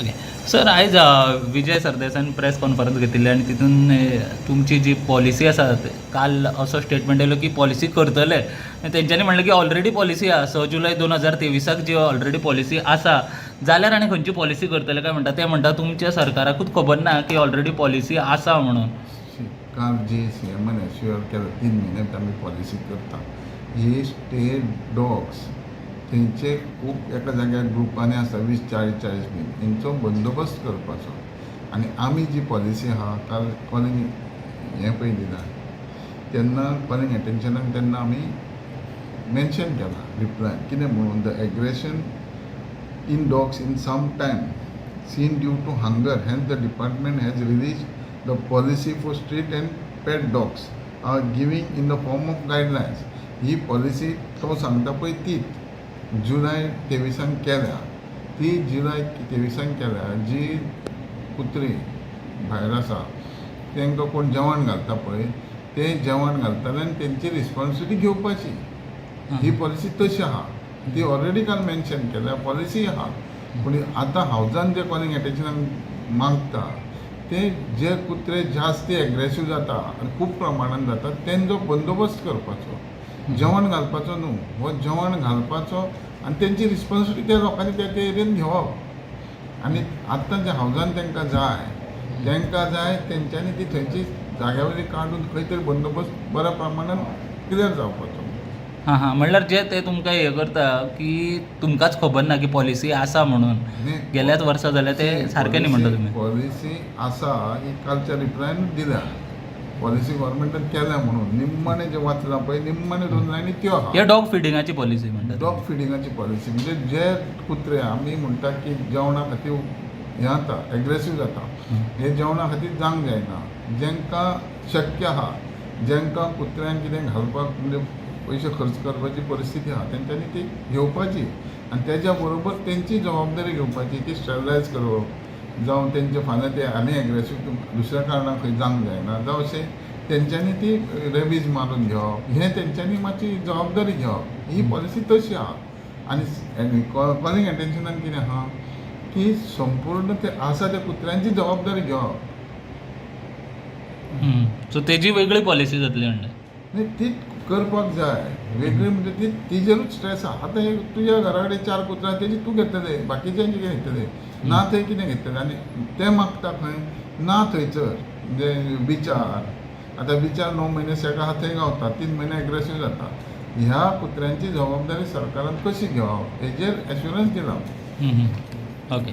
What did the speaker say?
Okay. Sir आयज विजय सरदेसायन press conference घेतिल्ली आनी तितून तुमची जी पॉलिसी आसा काल असो स्टेटमेंट येयलो की पॉलिसी करतले आनी तेंच्यांनी म्हणलें की ऑलरेडी पॉलिसी आसा स जुलय दोन हजार तेविसाक जी ऑलरेडी पॉलिसी आसा जाल्यार आनी खंयची पॉलिसी करतले काय म्हणटा ते म्हणटा तुमच्या सरकाराकूच खबर ना की ऑलरेडी पॉलिसी आसा म्हणून. काल जे सी एमान एश्युअर केलं तीन म्हयने आमी पॉलिसी करता. ही स्टेट डॉग्स थंयचे खूब एका जाग्यार ग्रुपांनी आसा वीस चाळीस चाळीस बी हिचो बंदोबस्त करपाचो. आनी आमी जी पॉलिसी आहा काल कमी हें पळय दिना तेन्ना कमींग एटेंशनान तेन्ना आमी मेन्शन केला रिप्लाय कितें म्हणून? The aggression in dogs in some time seen due to hunger hence the department has release the policy for street and pet dogs are giving in the form of guidelines he policy तो सांगता पळय तीच. जुलय तेविसांक केल्या. ती जुलय तेविसांक केल्या. जी कुत्री भायर आसा तांकां कोण जेवण घालता पळय ते जेवण घालताले आनी तेंची रिस्पॉन्सिबिलिटी घेवपाची. ही. पॉलिसी तशी आहा. ती ऑलरेडी काल मेन्शन केल्या. पॉलिसी आहा. पूण आतां हावजान जे कॉलिंग एटेन्शनाक मागता ते जे कुत्रे जास्ती एग्रेसीव जाता आनी खूब प्रमाणान जाता तेंचो बंदोबस्त करपाचो. जेवण घालपाचो न्हू. हो जेवण घालपाचो आनी तेंची रिस्पॉन्सिबिलिटी त्या लोकांनी त्या त्या एरियेन घेवप आनी आतां जे हावजान तांकां जाय जांकां जाय तेंच्यांनी ती थंयची जाग्यावयली काडून खंय तरी बंदोबस्त बऱ्या प्रमाणान क्लियर जावपाचो. हां हां. म्हणल्यार जे ते तुमकां हें करता की तुमकांच खबर ना की पॉलिसी आसा म्हणून? गेल्याच वर्सा जाल्यार ते सारकें न्ही म्हणटा तुमी पॉलिसी आसा ही कालच्या रिप्लायन दिल्या. पॉलिसी गव्हर्मेंटान केल्या म्हणून. निम्माने जे वाचला पळय निम्माने दोन लायनी त्यो हे. डॉग फिडिंगाची पॉलिसी म्हणटा डॉग फिडिंगाची पॉलिसी म्हणजे जे कुत्रे आमी म्हणटा की जेवणा खातीर हें जाता. एग्रेसीव जाता हे जेवणा खातीर जावंक जायना जांकां शक्य आहा जांकां कुत्र्यांक कितें घालपाक म्हणजे पयशे खर्च करपाची परिस्थिती आहा तेंच्यांनी ती घेवपाची. आनी तेज्या बरोबर तेंची जबाबदारी घेवपाची ती स्टॅरिलायज करप जावं तेंचे फाल्यां ते आनी एग्रेसीव दुसऱ्या कारणाक खंय जावंक जायना जावं अशें तेंच्यांनी ती रेबीज मारून घेवप हें तेंच्यांनी मातशी जबाबदारी घेवप ही पॉलिसी तशी आहा. आनी कॉलिंग एटेन्शनान कितें आहा की संपूर्ण ते आसा त्या कुत्र्यांची जबाबदारी घेवप सो तेजी वेगळी पॉलिसी जातली म्हणटा ती करपाक जाय. वेगळी म्हणजे ती तिजेरूच स्ट्रेस आहा आतां हे तुज्या घरा कडेन चार कुत्रा तेजी तूं घेतले बाकीच्यांचे कितें घेतले ना थंय कितें घेतले आनी ते मागता खंय ना थंयसर म्हणजे बिचार. आतां बिचार णव म्हयने सेका आहा थंय गावता तीन म्हयने एग्रेसीव जाता ह्या कुत्र्यांची जबाबदारी सरकारान कशी घेवप हेजेर एश्युरन्स दिला. ओके